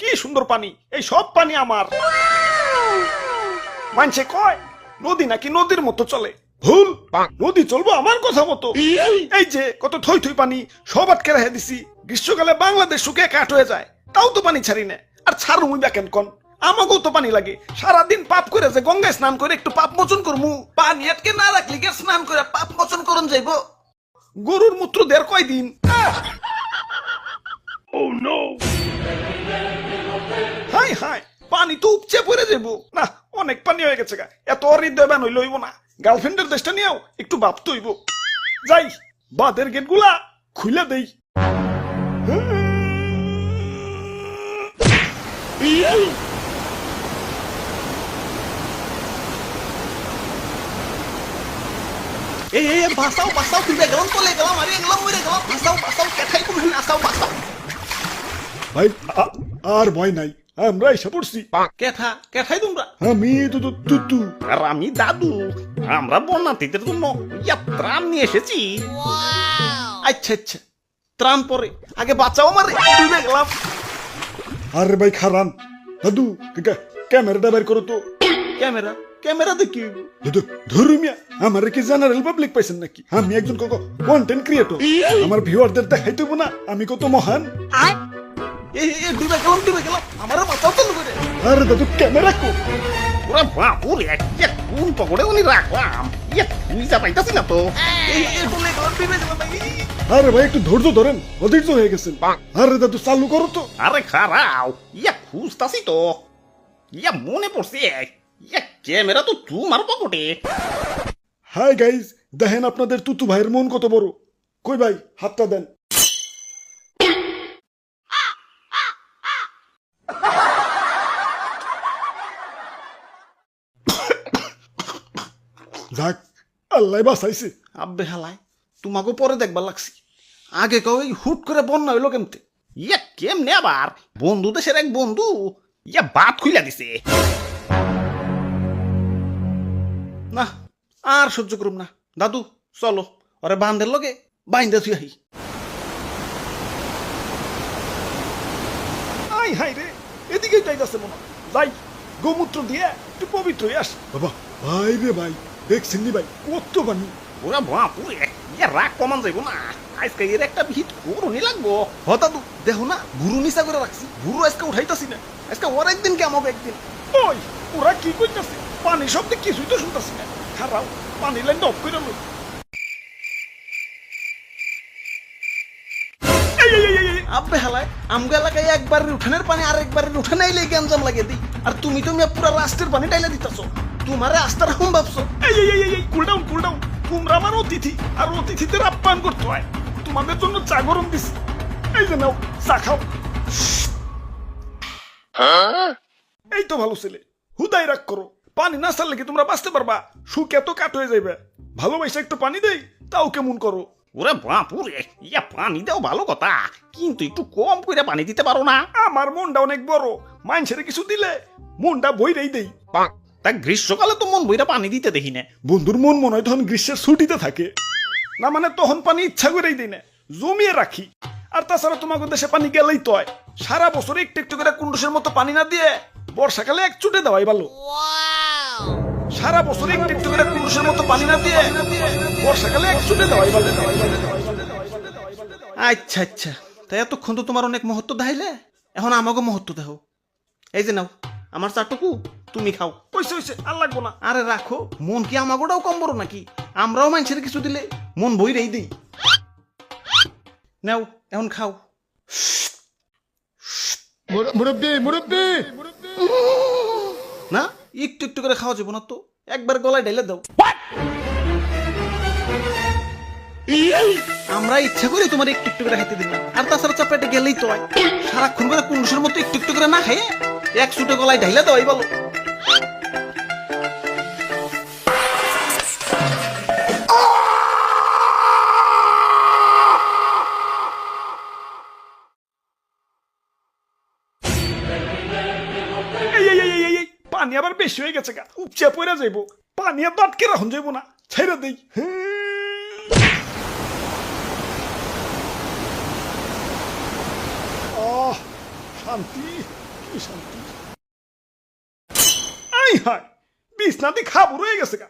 কি সুন্দর পানি? এই সব পানি আমার। মানছে কয়? নদী নাকি নদীর মতো চলে? ভুল। নদী চলবো আমার কথা মতো। এই যে কত থই থই পানি সব আটকে রেখে দিছি। গ্রীষ্মকালে বাংলাদেশ শুকিয়ে কাঠ হয়ে যায়। তাও তো পানি ছাড়ি না। আর ছাড়ু মুই কেন কন। আমাকেও তো পানি লাগে। সারাদিন পাপ করে যে গঙ্গায় স্নান করে একটু পাপ মোচন করমু। পানি আটকে না রাখলি কে স্নান করে পাপ মোচন করন যাইব? গরুর মূত্র দের কয়দিন? হাই হাই পানি তো উপচে পড়ে যাব না অনেক পানি হয়ে গেছে গা। এত হৃদয় বান হইল হইব না। গার্লফ্রেন্ডের দেশটা নিয়েও একটু ভাবতে হইব। যাই বাদের গেটগুলা খুলে দেই। এই এই বাসাও বাসাও তুলে গেলাম আরে গেলাম মরে গেলাম বাসাও বাসাও কেঠাই কোন আসাও বাসাও ভাই আর ভয় নাই। আমরা এসে পড়ছি। কেঠা কেঠাই তোমরা? আমি তো তো তুতু আর আমি দাদু আমরা জন্য ইয়া ত্রাণ নিয়ে এসেছি। আচ্ছা আচ্ছা ত্রাণ পরে আগে বাঁচাও আমার ডুবে গেলাম আরে ভাই খারান দাদু কা- ক্যামেরাটা বের করো তো। ক্যামেরা ক্যামেরা দেখি। দাদু ধরু আমার কি জেনারেল পাবলিক পাইছেন নাকি? আমি একজন কন্টেন্ট ক্রিয়েটর আমার ভিউয়ারদের দেখাইতে না আমি কত মহান। এই এই, ডুবে গেলাম ডুবে গেলাম। আমার বাঁচাও তো করে আরে দাদু ক্যামেরা কো। ওরা বাপুরে ইয়া কোন পকড়ে উনি রাখলাম। ইয়া বুঝা পাইতাছি না তো। এই এই ডুবে গেলাম ডুবে গেলাম আরে ভাই একটু ধৈর্য ধরেন অধৈর্য হয়ে গেছেন। আরে দাদু চালু করো তো। আরে খারাও ইয়া খুঁজতাছি তো। ইয়া মনে পড়ছে ইয়া ক্যামেরা তো তোমার পকেটে। হাই গাইজ দেখেন আপনাদের তুতু ভাইয়ের মন কত বড়। কই ভাই হাতটা দেন। যাক আল্লাহ বাঁচাইছে। আব্বে হালাই তোমাকে পরে দেখবার লাগছি। আগে কেউ এই হুট করে বন্যা হইল কেমতে? ইয়া কেমনে আবার? বন্ধু দেশের এক বন্ধু ইয়া বাত খুইলা দিছে। না আর সহ্য করুম না। দাদু চলো ওরে বান্ধের লগে বাইন্দা তুই আহি। আই হাই রে এদিকে যাইতাছে মনে যাই গোমূত্র দিয়ে একটু পবিত্র হয়ে আস। বাবা ভাই রে ভাই। দেখছেন নি ভাই কত পানি ওরা বাপুরে ইয়া রাগ কমান যাইব না। আজকে এর একটা ভিত করুনি লাগবো। হ দাদু দেখো না গুরু করে রাখছি। গুরু আজকে উঠাইতাছি না। আজকে ওর একদিন কে আমাকে একদিন। ওই ওরা কি করতেছে পানি শব্দ কিছুই তো শুনতাছি না। খারাপ পানি লাইন অফ করে লই। আব্বে হালায় আমগো এলাকায় একবারের উঠানের পানি গ্যাঞ্জাম লাগিয়ে দিই। আর তুমি তো পুরা রাষ্ট্রের পানি টাইলে দিতেছো। তোমারে আস্থার হাম ভাবছ? এই এই এই এই কুল ডাউন কুল ডাউন তোমরা আমার অতিথি আর অতিথিদের আপ্যায়ন করতে হয়। তোমাদের জন্য চা গরম দিছি। এই যে নাও চা খাও। এই তো ভালো ছেলে হুদাই রাগ করো। পানি না ছাড়লে কি তোমরা বাঁচতে পারবা? সুখ এত কাট হয়ে যাইবে। ভালোবাসা একটু পানি দেই তাও কেমন করো? ওরে বাপুরে ইয়া পানি দাও ভালো কথা। কিন্তু একটু কম করে পানি দিতে পারো না। আমার মনটা অনেক বড়। মানুষের কিছু দিলে মনটা বইরেই দেই। তা গ্রীষ্মকালে তো মন বইরা পানি দিতে দেখি না। বন্ধুর মন মনে হয় তখন গ্রীষ্মের ছুটিতে থাকে। না মানে তখন পানি ইচ্ছা করেই দিই না জমিয়ে রাখি। আর তাছাড়া তোমাকে দেশে পানি গেলেই তো হয়। সারা বছর একটু একটু করে কুন্ডুসের মতো পানি না দিয়ে বর্ষাকালে এক চুটে দেওয়াই ভালো। সারা বছর একটু একটু করে কুন্ডুসের মতো পানি না দিয়ে বর্ষাকালে এক চুটে দেওয়াই ভালো। আচ্ছা আচ্ছা। তাই এতক্ষণ তো তোমার অনেক মহত্ব দেখাইলে। এখন আমাকে মহত্ব দেহ এই যে নাও আমার চাটুকু। তুমি খাও। ওইসে ওইসে আর লাগবো না। আরে রাখো মন কি আমাগোটাও কম বড় নাকি? আমরাও মানুষের কিছু দিলে মন বইরেই দিই। নাও এখন খাও। মুরব্বী মুরব্বী! না একটু একটু করে খাওয়া যাব না তো। একবার গলায় ঢেলে দাও। আমরা ইচ্ছা করি তোমার একটু একটু করে খাইতে দিই আর তাছাড়া চাপড়াটে গেলেই তো হয়। সারাক্ষণ করে কুন্ডুসের মতো একটু একটু করে না খাইয়ে এক সুটে গলায় ঢাইলে দেওয়াই বলো পানি আবার বেশি হয়ে গেছে গা। উপচে পড়ে যাইব। পানি আর আটকে রাখুন যাইব না। ছেড়ে দেই। শান্তি, কি শান্তি। হায় বিছনাতে খাব রয়ে গেছে গা।